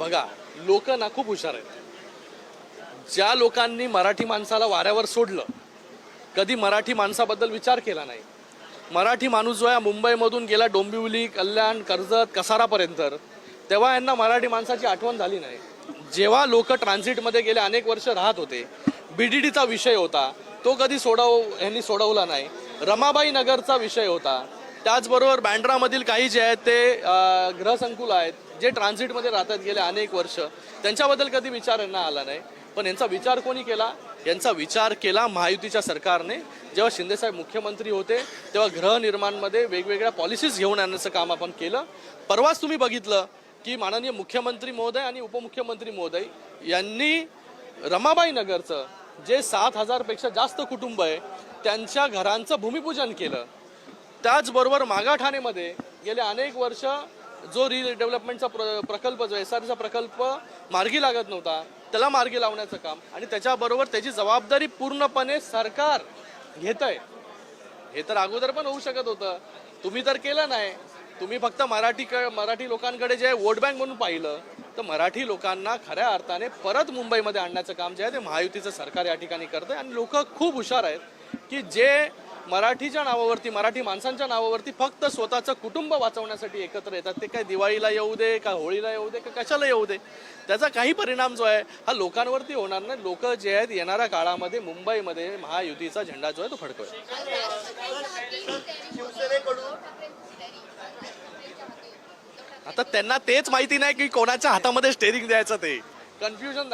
बघा लोक ना खूप हुशार आहेत. ज्या लोकांनी मराठी माणसाला वाऱ्यावर सोडलं कधी मराठी माणसाबद्दल विचार केला नाही. मराठी माणूस जो आहे मुंबईमधून गेला डोंबिवली कल्याण कर्जत कसारापर्यंत तेव्हा यांना मराठी माणसाची आठवण झाली नाही. जेव्हा लोक ट्रान्झिटमध्ये गेले अनेक वर्ष राहत होते बी डी डीचा विषय होता तो कधी सोडव यांनी सोडवला नाही. रमाबाई नगरचा विषय होता त्याचबरोबर बँड्रामधील काही जे आहेत ते ग्रहसंकुल गृहसंकुल आहेत जे ट्रान्झिटमध्ये राहतात गेले अनेक वर्ष. त्यांच्याबद्दल कधी विचार यांना आला नाही. पण यांचा विचार कोणी केला? यांचा विचार केला महायुतीच्या सरकारने. जेव्हा शिंदेसाहेब मुख्यमंत्री होते तेव्हा गृहनिर्माणमध्ये वेगवेगळ्या पॉलिसीज घेऊन आणण्याचं काम आपण केलं. परवाच तुम्ही बघितलं की माननीय मुख्यमंत्री महोदय आणि उपमुख्यमंत्री महोदय यांनी रमाबाई नगरचं जे सात हजारपेक्षा जास्त कुटुंब आहे त्यांच्या घरांचं भूमिपूजन केलं. त्याचबरोबर मागाठाणेमध्ये गेले अनेक वर्ष जो रिडेव्हलपमेंटचा प्र प्रकल्प जो एस आरचा प्रकल्प मार्गी लागत नव्हता त्याला मार्गी लावण्याचं काम आणि त्याच्याबरोबर त्याची जबाबदारी पूर्णपणे सरकार घेत आहे हे तर अगोदर पण होऊ शकत होतं. तुम्ही तर केलं नाही. तुम्ही फक्त मराठी क मराठी लोकांकडे जे वोट बँक म्हणून पाहिलं तर मराठी लोकांना खऱ्या अर्थाने परत मुंबईमध्ये आणण्याचं काम जे आहे ते महायुतीचं सरकार या ठिकाणी करतंय आणि लोक खूप हुशार आहेत की जे मराठीच्या नावावरती मराठी माणसांच्या नावावरती फक्त स्वतःचं कुटुंब वाचवण्यासाठी एकत्र येतात. ते काय दिवाळीला येऊ दे का होळीला येऊ दे का कशाला येऊ दे? त्याचा काही परिणाम जो आहे हा लोकांवरती होणार नाही. लोक जे आहेत येणाऱ्या काळामध्ये मुंबईमध्ये महायुतीचा झेंडा जो आहे तो फडकवेल. आता त्यांना तेच माहिती नाही की कोणाच्या हातामध्ये स्टेरिंग द्यायचं ते. कन्फ्युजन